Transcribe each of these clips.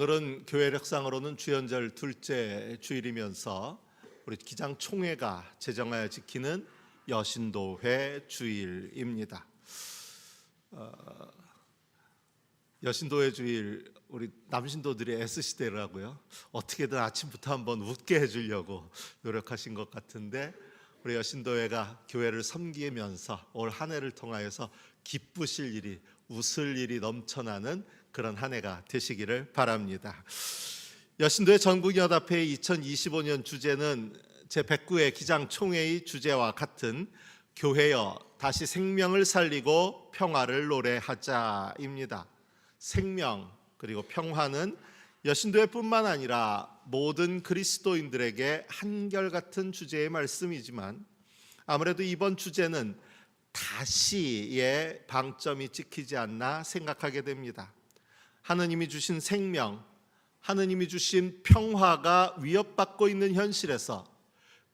오늘은 교회력상으로는 주연절 둘째 주일이면서 우리 기장 총회가 제정하여 지키는 여신도회 주일입니다. 어, 여신도회 주일 우리 남신도들이 애쓰시더라고요. 어떻게든 아침부터 한번 웃게 해주려고 노력하신 것 같은데 우리 여신도회가 교회를 섬기면서 올 한 해를 통하여서 기쁘실 일이 웃을 일이 넘쳐나는 그런 한 해가 되시기를 바랍니다. 여신도의 전국연합회 2025년 주제는 제 109회 기장 총회의 주제와 같은 교회여 다시 생명을 살리고 평화를 노래하자입니다. 생명 그리고 평화는 여신도회뿐만 아니라 모든 그리스도인들에게 한결같은 주제의 말씀이지만 아무래도 이번 주제는 다시의 방점이 찍히지 않나 생각하게 됩니다. 하느님이 주신 생명, 하느님이 주신 평화가 위협받고 있는 현실에서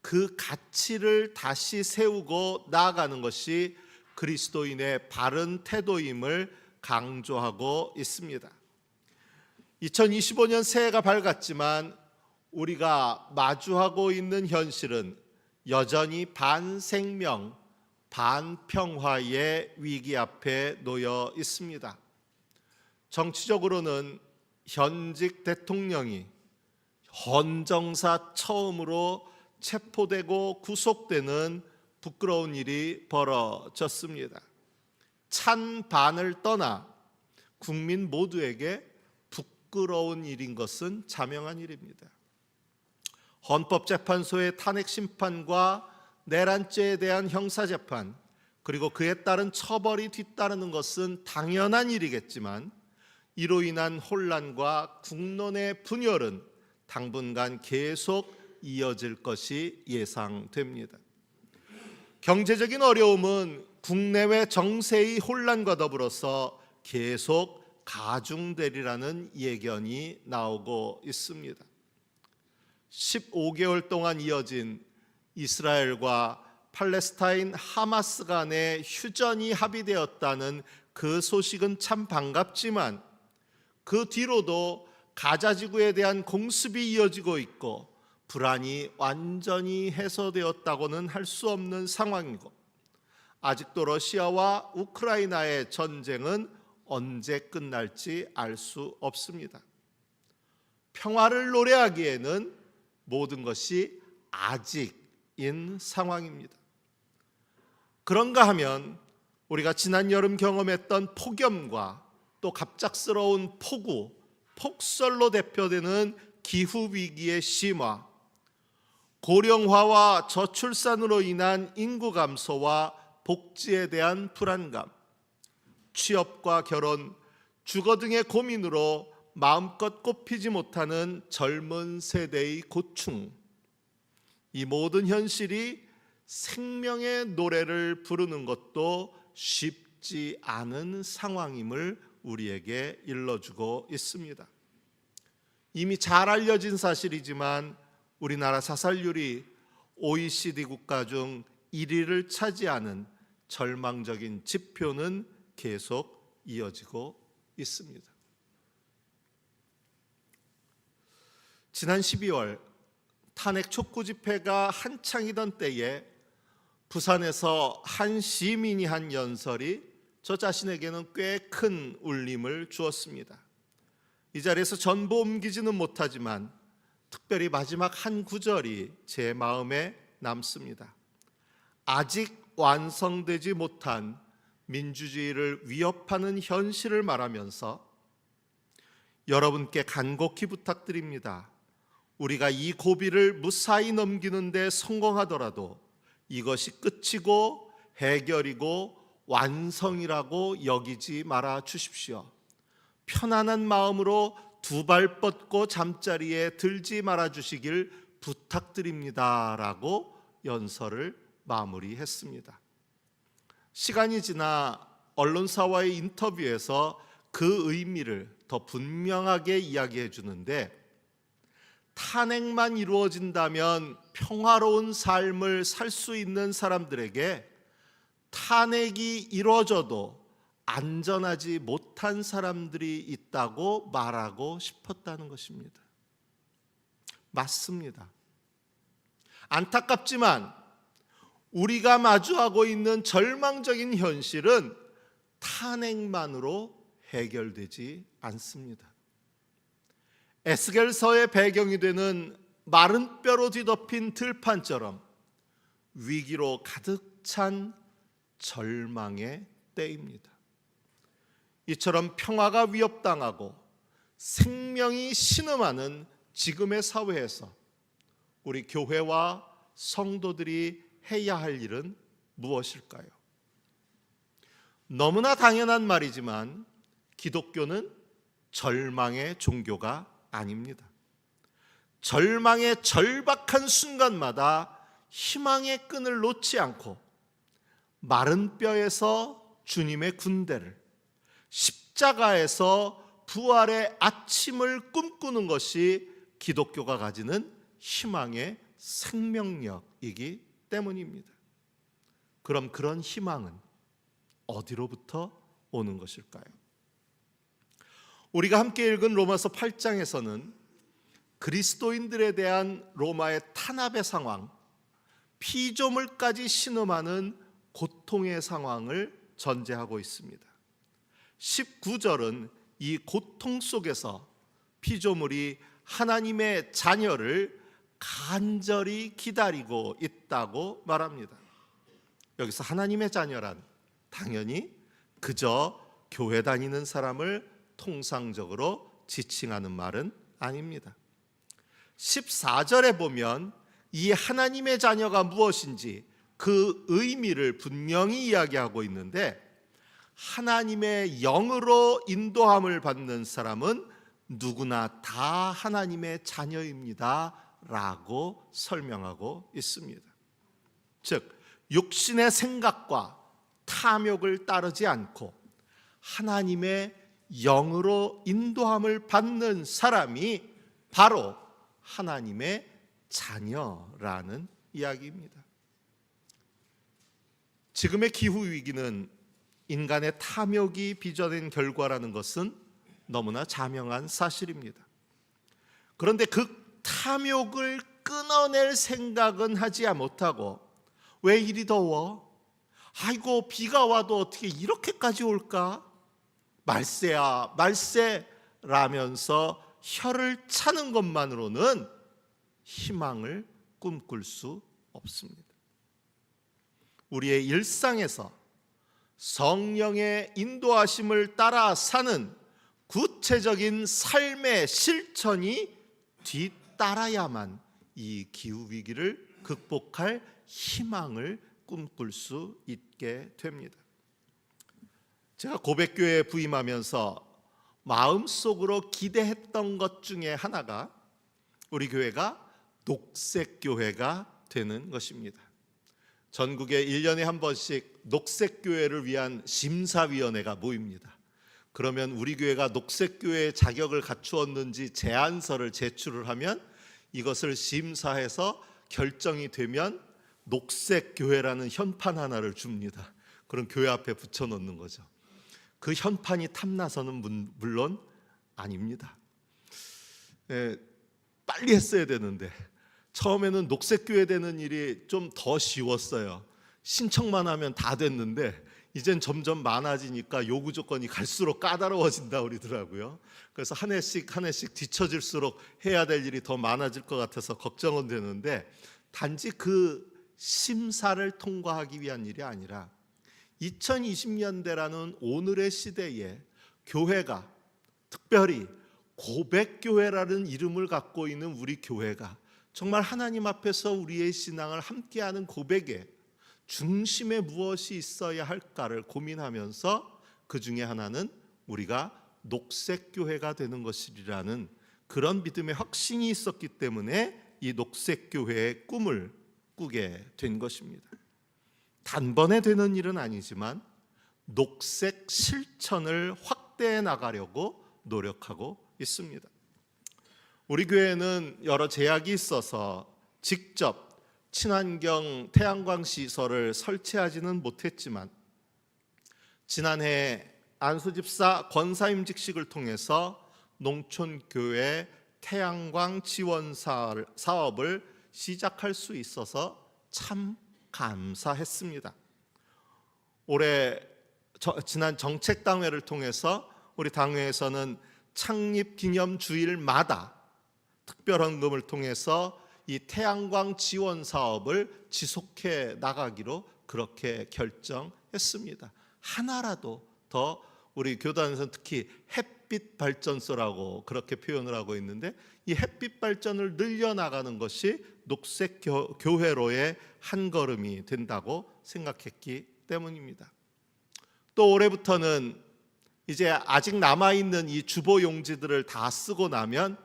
그 가치를 다시 세우고 나아가는 것이 그리스도인의 바른 태도임을 강조하고 있습니다. 2025년 새해가 밝았지만 우리가 마주하고 있는 현실은 여전히 반생명, 반평화의 위기 앞에 놓여 있습니다. 정치적으로는 현직 대통령이 헌정사 처음으로 체포되고 구속되는 부끄러운 일이 벌어졌습니다. 찬 반을 떠나 국민 모두에게 부끄러운 일인 것은 자명한 일입니다. 헌법재판소의 탄핵 심판과 내란죄에 대한 형사재판 그리고 그에 따른 처벌이 뒤따르는 것은 당연한 일이겠지만 이로 인한 혼란과 국론의 분열은 당분간 계속 이어질 것이 예상됩니다. 경제적인 어려움은 국내외 정세의 혼란과 더불어서 계속 가중되리라는 예견이 나오고 있습니다. 15개월 동안 이어진 이스라엘과 팔레스타인 하마스 간의 휴전이 합의되었다는 그 소식은 참 반갑지만 그 뒤로도 가자 지구에 대한 공습이 이어지고 있고 불안이 완전히 해소되었다고는 할 수 없는 상황이고 아직도 러시아와 우크라이나의 전쟁은 언제 끝날지 알 수 없습니다. 평화를 노래하기에는 모든 것이 아직인 상황입니다. 그런가 하면 우리가 지난 여름 경험했던 폭염과 또 갑작스러운 폭우, 폭설로 대표되는 기후 위기의 심화, 고령화와 저출산으로 인한 인구 감소와 복지에 대한 불안감, 취업과 결혼, 주거 등의 고민으로 마음껏 꼽히지 못하는 젊은 세대의 고충, 이 모든 현실이 생명의 노래를 부르는 것도 쉽지 않은 상황임을 우리에게 일러주고 있습니다. 이미 잘 알려진 사실이지만 우리나라 자살률이 OECD 국가 중 1위를 차지하는 절망적인 지표는 계속 이어지고 있습니다. 지난 12월 탄핵 촉구 집회가 한창이던 때에 부산에서 한 시민이 한 연설이 저 자신에게는 꽤 큰 울림을 주었습니다. 이 자리에서 전부 옮기지는 못하지만 특별히 마지막 한 구절이 제 마음에 남습니다. 아직 완성되지 못한 민주주의를 위협하는 현실을 말하면서 여러분께 간곡히 부탁드립니다. 우리가 이 고비를 무사히 넘기는데 성공하더라도 이것이 끝이고 해결이고 완성이라고 여기지 말아 주십시오. 편안한 마음으로 두 발 뻗고 잠자리에 들지 말아 주시길 부탁드립니다라고 연설을 마무리했습니다. 시간이 지나 언론사와의 인터뷰에서 그 의미를 더 분명하게 이야기해 주는데 탄핵만 이루어진다면 평화로운 삶을 살 수 있는 사람들에게 탄핵이 이루어져도 안전하지 못한 사람들이 있다고 말하고 싶었다는 것입니다. 맞습니다. 안타깝지만 우리가 마주하고 있는 절망적인 현실은 탄핵만으로 해결되지 않습니다. 에스겔서의 배경이 되는 마른 뼈로 뒤덮인 들판처럼 위기로 가득 찬 절망의 때입니다. 이처럼 평화가 위협당하고 생명이 신음하는 지금의 사회에서 우리 교회와 성도들이 해야 할 일은 무엇일까요? 너무나 당연한 말이지만 기독교는 절망의 종교가 아닙니다. 절망의 절박한 순간마다 희망의 끈을 놓지 않고 마른 뼈에서 주님의 군대를 십자가에서 부활의 아침을 꿈꾸는 것이 기독교가 가지는 희망의 생명력이기 때문입니다. 그럼 그런 희망은 어디로부터 오는 것일까요? 우리가 함께 읽은 로마서 8장에서는 그리스도인들에 대한 로마의 탄압의 상황, 피조물까지 신음하는 고통의 상황을 전제하고 있습니다. 19절은 이 고통 속에서 피조물이 하나님의 자녀를 간절히 기다리고 있다고 말합니다. 여기서 하나님의 자녀란 당연히 그저 교회 다니는 사람을 통상적으로 지칭하는 말은 아닙니다. 14절에 보면 이 하나님의 자녀가 무엇인지 그 의미를 분명히 이야기하고 있는데 하나님의 영으로 인도함을 받는 사람은 누구나 다 하나님의 자녀입니다. 라고 설명하고 있습니다. 즉, 육신의 생각과 탐욕을 따르지 않고 하나님의 영으로 인도함을 받는 사람이 바로 하나님의 자녀라는 이야기입니다. 지금의 기후 위기는 인간의 탐욕이 빚어낸 결과라는 것은 너무나 자명한 사실입니다. 그런데 그 탐욕을 끊어낼 생각은 하지 못하고 왜 이리 더워? 아이고 비가 와도 어떻게 이렇게까지 올까? 말세야 말세라면서 혀를 차는 것만으로는 희망을 꿈꿀 수 없습니다. 우리의 일상에서 성령의 인도하심을 따라 사는 구체적인 삶의 실천이 뒤따라야만 이 기후 위기를 극복할 희망을 꿈꿀 수 있게 됩니다. 제가 고백교회에 부임하면서 마음속으로 기대했던 것 중에 하나가 우리 교회가 녹색 교회가 되는 것입니다. 전국에 1년에 한 번씩 녹색 교회를 위한 심사위원회가 모입니다. 그러면 우리 교회가 녹색 교회의 자격을 갖추었는지 제안서를 제출을 하면 이것을 심사해서 결정이 되면 녹색 교회라는 현판 하나를 줍니다. 그럼 교회 앞에 붙여 놓는 거죠. 그 현판이 탐나서는 물론 아닙니다. 예, 빨리 했어야 되는데 처음에는 녹색 교회 되는 일이 좀 더 쉬웠어요. 신청만 하면 다 됐는데 이젠 점점 많아지니까 요구 조건이 갈수록 까다로워진다 그러더라고요. 그래서 한 해씩 한 해씩 뒤처질수록 해야 될 일이 더 많아질 것 같아서 걱정은 되는데 단지 그 심사를 통과하기 위한 일이 아니라 2020년대라는 오늘의 시대에 교회가 특별히 고백교회라는 이름을 갖고 있는 우리 교회가 정말 하나님 앞에서 우리의 신앙을 함께하는 고백에 중심에 무엇이 있어야 할까를 고민하면서 그 중에 하나는 우리가 녹색 교회가 되는 것이라는 그런 믿음의 확신이 있었기 때문에 이 녹색 교회의 꿈을 꾸게 된 것입니다. 단번에 되는 일은 아니지만 녹색 실천을 확대해 나가려고 노력하고 있습니다. 우리 교회는 여러 제약이 있어서 직접 친환경 태양광 시설을 설치하지는 못했지만 지난해 안수 집사 권사 임직식을 통해서 농촌 교회 태양광 지원 사- 사업을 시작할 수 있어서 참 감사했습니다. 올해 저- 지난 정책 당회를 통해서 우리 당회에서는 창립 기념 주일마다 특별 헌금을 통해서 이 태양광 지원 사업을 지속해 나가기로 그렇게 결정했습니다. 하나라도 더 우리 교단에서 특히 햇빛 발전소라고 그렇게 표현을 하고 있는데 이 햇빛 발전을 늘려 나가는 것이 녹색 교, 교회로의 한 걸음이 된다고 생각했기 때문입니다. 또 올해부터는 이제 아직 남아 있는 이 주보 용지들을 다 쓰고 나면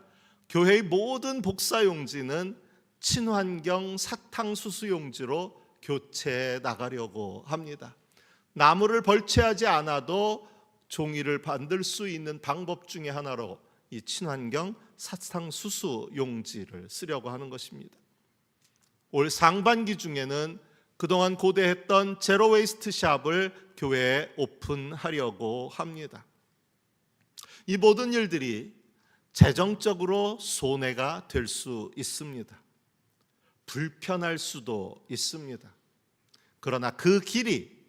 교회의 모든 복사 용지는 친환경 사탕수수 용지로 교체해 나가려고 합니다. 나무를 벌채하지 않아도 종이를 만들 수 있는 방법 중에 하나로 이 친환경 사탕수수 용지를 쓰려고 하는 것입니다. 올 상반기 중에는 그동안 고대했던 제로 웨이스트 샵을 교회에 오픈하려고 합니다. 이 모든 일들이 재정적으로 손해가 될 수 있습니다. 불편할 수도 있습니다. 그러나 그 길이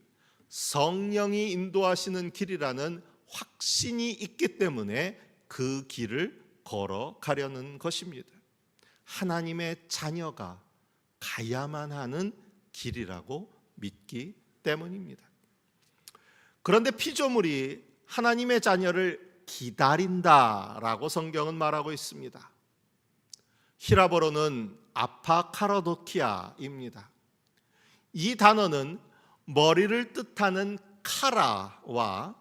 성령이 인도하시는 길이라는 확신이 있기 때문에 그 길을 걸어가려는 것입니다. 하나님의 자녀가 가야만 하는 길이라고 믿기 때문입니다. 그런데 피조물이 하나님의 자녀를 기다린다라고 성경은 말하고 있습니다. 히라버로는 아파카라도키아입니다. 이 단어는 머리를 뜻하는 카라와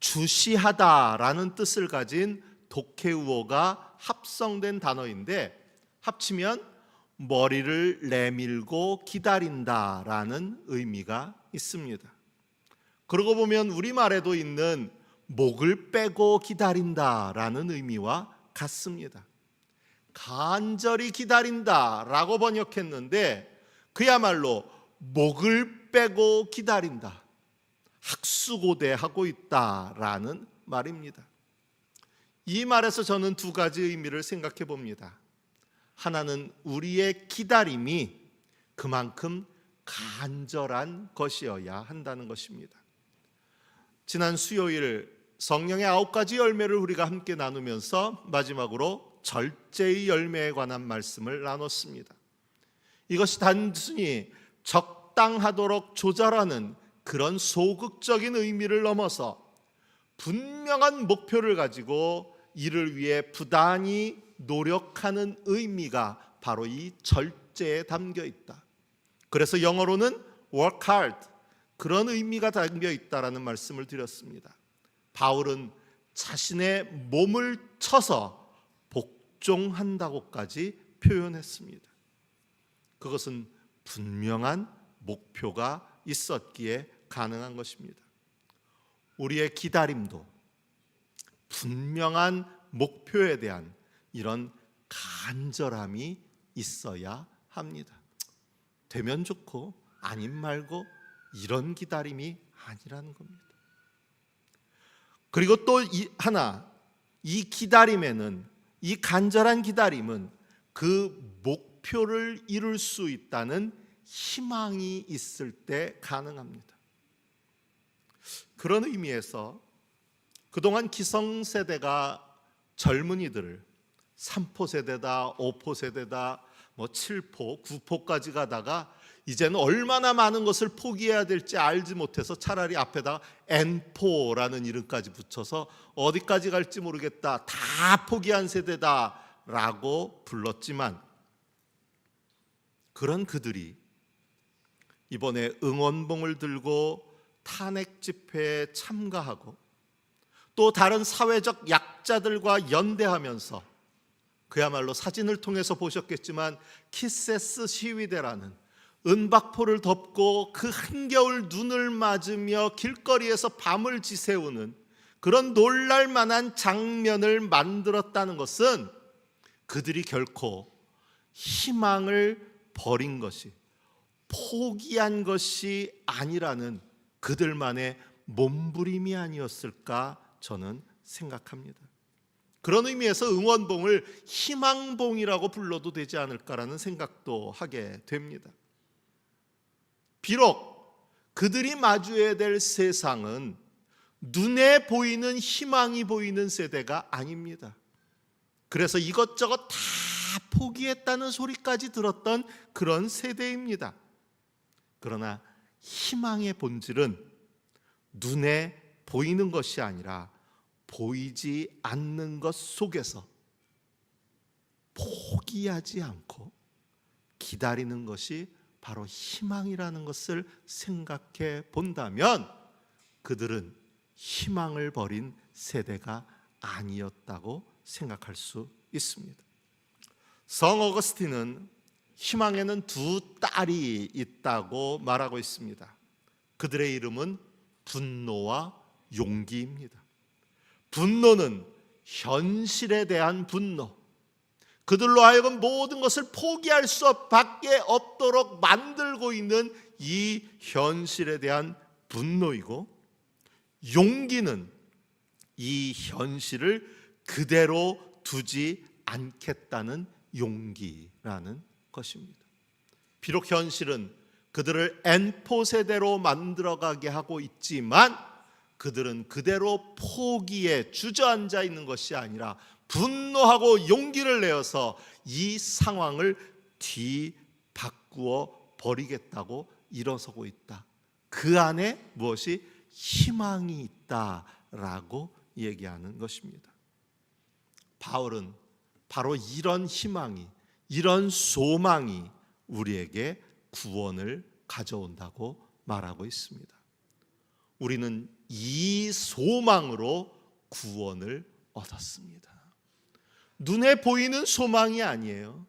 주시하다라는 뜻을 가진 독해우어가 합성된 단어인데 합치면 머리를 내밀고 기다린다라는 의미가 있습니다. 그러고 보면 우리말에도 있는 목을 빼고 기다린다라는 의미와 같습니다. 간절히 기다린다라고 번역했는데 그야말로 목을 빼고 기다린다. 학수고대하고 있다라는 말입니다. 이 말에서 저는 두 가지 의미를 생각해 봅니다. 하나는 우리의 기다림이 그만큼 간절한 것이어야 한다는 것입니다. 지난 수요일 성령의 아홉 가지 열매를 우리가 함께 나누면서 마지막으로 절제의 열매에 관한 말씀을 나눴습니다. 이것이 단순히 적당하도록 조절하는 그런 소극적인 의미를 넘어서 분명한 목표를 가지고 이를 위해 부단히 노력하는 의미가 바로 이 절제에 담겨 있다. 그래서 영어로는 work hard 그런 의미가 담겨 있다라는 말씀을 드렸습니다. 바울은 자신의 몸을 쳐서 복종한다고까지 표현했습니다. 그것은 분명한 목표가 있었기에 가능한 것입니다. 우리의 기다림도 분명한 목표에 대한 이런 간절함이 있어야 합니다. 되면 좋고 아님 말고 이런 기다림이 아니라는 겁니다. 그리고 또이 하나 이 기다림에는 이 간절한 기다림은 그 목표를 이룰 수 있다는 희망이 있을 때 가능합니다. 그런 의미에서 그동안 기성세대가 젊은이들을 3포 세대다, 5포 세대다, 뭐 7포, 9포까지 가다가 이제는 얼마나 많은 것을 포기해야 될지 알지 못해서 차라리 앞에다 N포라는 이름까지 붙여서 어디까지 갈지 모르겠다. 다 포기한 세대다라고 불렀지만 그런 그들이 이번에 응원봉을 들고 탄핵 집회에 참가하고 또 다른 사회적 약자들과 연대하면서 그야말로 사진을 통해서 보셨겠지만 키세스 시위대라는 은박포를 덮고 그 한겨울 눈을 맞으며 길거리에서 밤을 지새우는 그런 놀랄 만한 장면을 만들었다는 것은 그들이 결코 희망을 버린 것이 포기한 것이 아니라는 그들만의 몸부림이 아니었을까 저는 생각합니다. 그런 의미에서 응원봉을 희망봉이라고 불러도 되지 않을까라는 생각도 하게 됩니다. 비록 그들이 마주해야 될 세상은 눈에 보이는 희망이 보이는 세대가 아닙니다. 그래서 이것저것 다 포기했다는 소리까지 들었던 그런 세대입니다. 그러나 희망의 본질은 눈에 보이는 것이 아니라 보이지 않는 것 속에서 포기하지 않고 기다리는 것이 바로 희망이라는 것을 생각해 본다면 그들은 희망을 버린 세대가 아니었다고 생각할 수 있습니다. 성 어거스틴은 희망에는 두 딸이 있다고 말하고 있습니다. 그들의 이름은 분노와 용기입니다. 분노는 현실에 대한 분노. 그들로 하여금 모든 것을 포기할 수밖에 없도록 만들고 있는 이 현실에 대한 분노이고 용기는 이 현실을 그대로 두지 않겠다는 용기라는 것입니다. 비록 현실은 그들을 N포 세대로 만들어가게 하고 있지만 그들은 그대로 포기에 주저앉아 있는 것이 아니라 분노하고 용기를 내어서 이 상황을 뒤바꾸어 버리겠다고 일어서고 있다. 그 안에 무엇이 희망이 있다라고 얘기하는 것입니다. 바울은 바로 이런 희망이 이런 소망이 우리에게 구원을 가져온다고 말하고 있습니다. 우리는 이 소망으로 구원을 얻었습니다. 눈에 보이는 소망이 아니에요.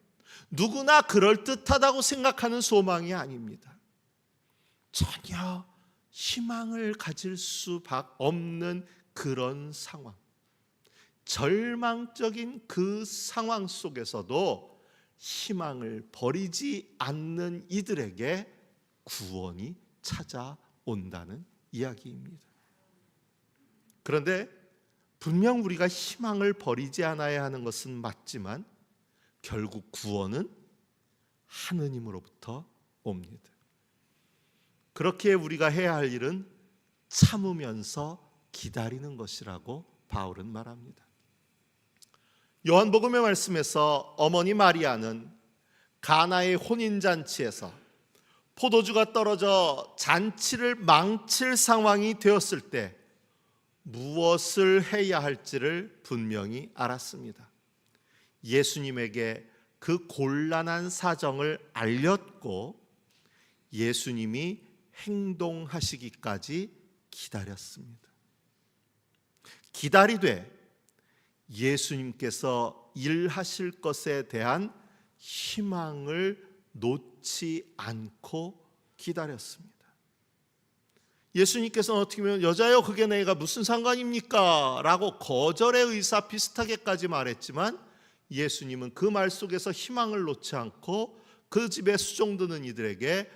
누구나 그럴 듯하다고 생각하는 소망이 아닙니다. 전혀 희망을 가질 수밖에 없는 그런 상황. 절망적인 그 상황 속에서도 희망을 버리지 않는 이들에게 구원이 찾아온다는 이야기입니다. 그런데 분명 우리가 희망을 버리지 않아야 하는 것은 맞지만 결국 구원은 하느님으로부터 옵니다. 그렇게 우리가 해야 할 일은 참으면서 기다리는 것이라고 바울은 말합니다. 요한복음의 말씀에서 어머니 마리아는 가나의 혼인 잔치에서 포도주가 떨어져 잔치를 망칠 상황이 되었을 때 무엇을 해야 할지를 분명히 알았습니다. 예수님에게 그 곤란한 사정을 알렸고 예수님이 행동하시기까지 기다렸습니다. 기다리되 예수님께서 일하실 것에 대한 희망을 놓지 않고 기다렸습니다. 예수님께서는 어떻게 보면 여자여 그게 내가 무슨 상관입니까? 라고 거절의 의사 비슷하게까지 말했지만 예수님은 그 말 속에서 희망을 놓지 않고 그 집에 수종드는 이들에게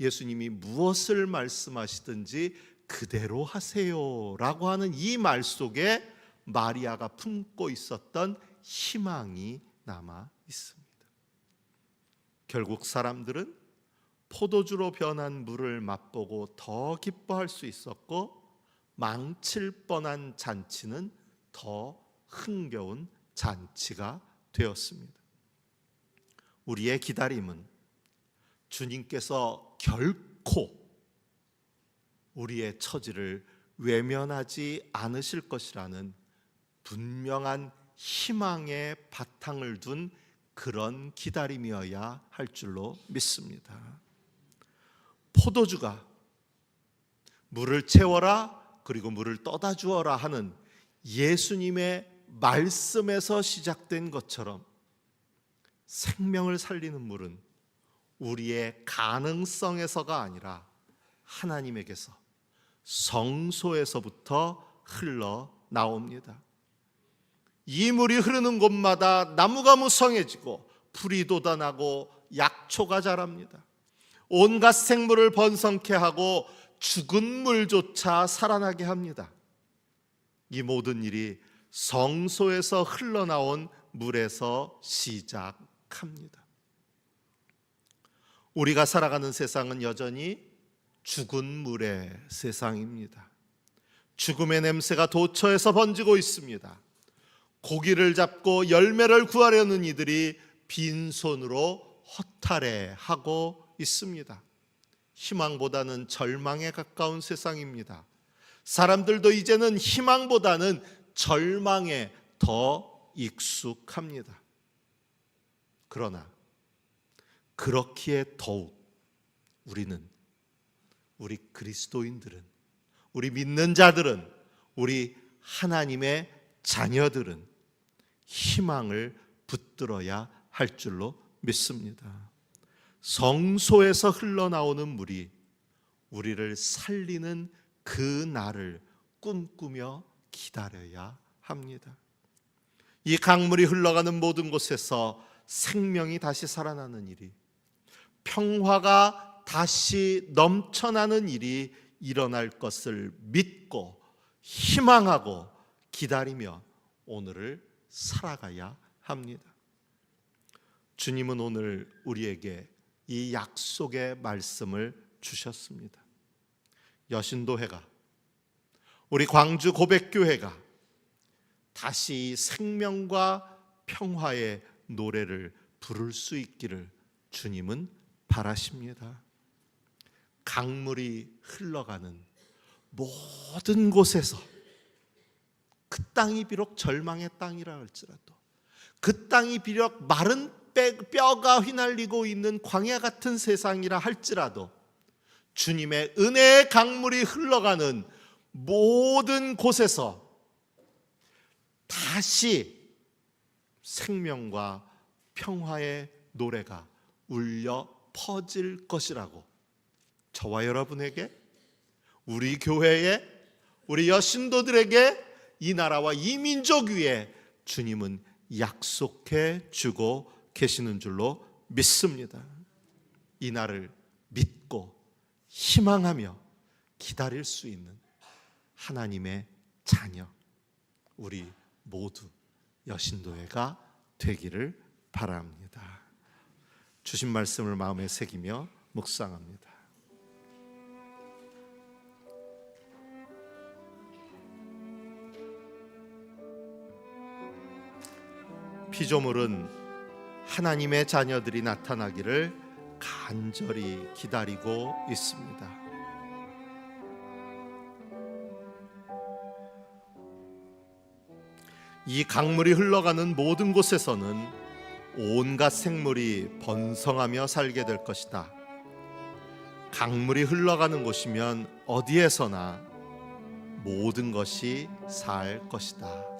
예수님이 무엇을 말씀하시든지 그대로 하세요라고 하는 이 말 속에 마리아가 품고 있었던 희망이 남아 있습니다. 결국 사람들은 포도주로 변한 물을 맛보고 더 기뻐할 수 있었고 망칠 뻔한 잔치는 더 흥겨운 잔치가 되었습니다. 우리의 기다림은 주님께서 결코 우리의 처지를 외면하지 않으실 것이라는 분명한 희망의 바탕을 둔 그런 기다림이어야 할 줄로 믿습니다. 포도주가 물을 채워라 그리고 물을 떠다 주어라 하는 예수님의 말씀에서 시작된 것처럼 생명을 살리는 물은 우리의 가능성에서가 아니라 하나님에게서 성소에서부터 흘러 나옵니다. 이 물이 흐르는 곳마다 나무가 무성해지고 풀이 돋아나고 약초가 자랍니다. 온갖 생물을 번성케 하고 죽은 물조차 살아나게 합니다. 이 모든 일이 성소에서 흘러나온 물에서 시작합니다. 우리가 살아가는 세상은 여전히 죽은 물의 세상입니다. 죽음의 냄새가 도처에서 번지고 있습니다. 고기를 잡고 열매를 구하려는 이들이 빈손으로 허탈해하고 있습니다. 희망보다는 절망에 가까운 세상입니다. 사람들도 이제는 희망보다는 절망에 더 익숙합니다. 그러나 그렇기에 더욱 우리는 우리 그리스도인들은 우리 믿는 자들은 우리 하나님의 자녀들은 희망을 붙들어야 할 줄로 믿습니다. 성소에서 흘러나오는 물이 우리를 살리는 그 날을 꿈꾸며 기다려야 합니다. 이 강물이 흘러가는 모든 곳에서 생명이 다시 살아나는 일이 평화가 다시 넘쳐나는 일이 일어날 것을 믿고 희망하고 기다리며 오늘을 살아가야 합니다. 주님은 오늘 우리에게 이 약속의 말씀을 주셨습니다. 여신도회가 우리 광주 고백교회가 다시 생명과 평화의 노래를 부를 수 있기를 주님은 바라십니다. 강물이 흘러가는 모든 곳에서 그 땅이 비록 절망의 땅이라 할지라도 그 땅이 비록 마른 뼈가 휘날리고 있는 광야 같은 세상이라 할지라도 주님의 은혜의 강물이 흘러가는 모든 곳에서 다시 생명과 평화의 노래가 울려 퍼질 것이라고 저와 여러분에게 우리 교회에 우리 여신도들에게 이 나라와 이 민족 위에 주님은 약속해 주고 계시는 줄로 믿습니다. 이 날을 믿고 희망하며 기다릴 수 있는 하나님의 자녀 우리 모두 여신도회가 되기를 바랍니다. 주신 말씀을 마음에 새기며 묵상합니다. 피조물은 하나님의 자녀들이 나타나기를 간절히 기다리고 있습니다. 이 강물이 흘러가는 모든 곳에서는 온갖 생물이 번성하며 살게 될 것이다. 강물이 흘러가는 곳이면 어디에서나 모든 것이 살 것이다.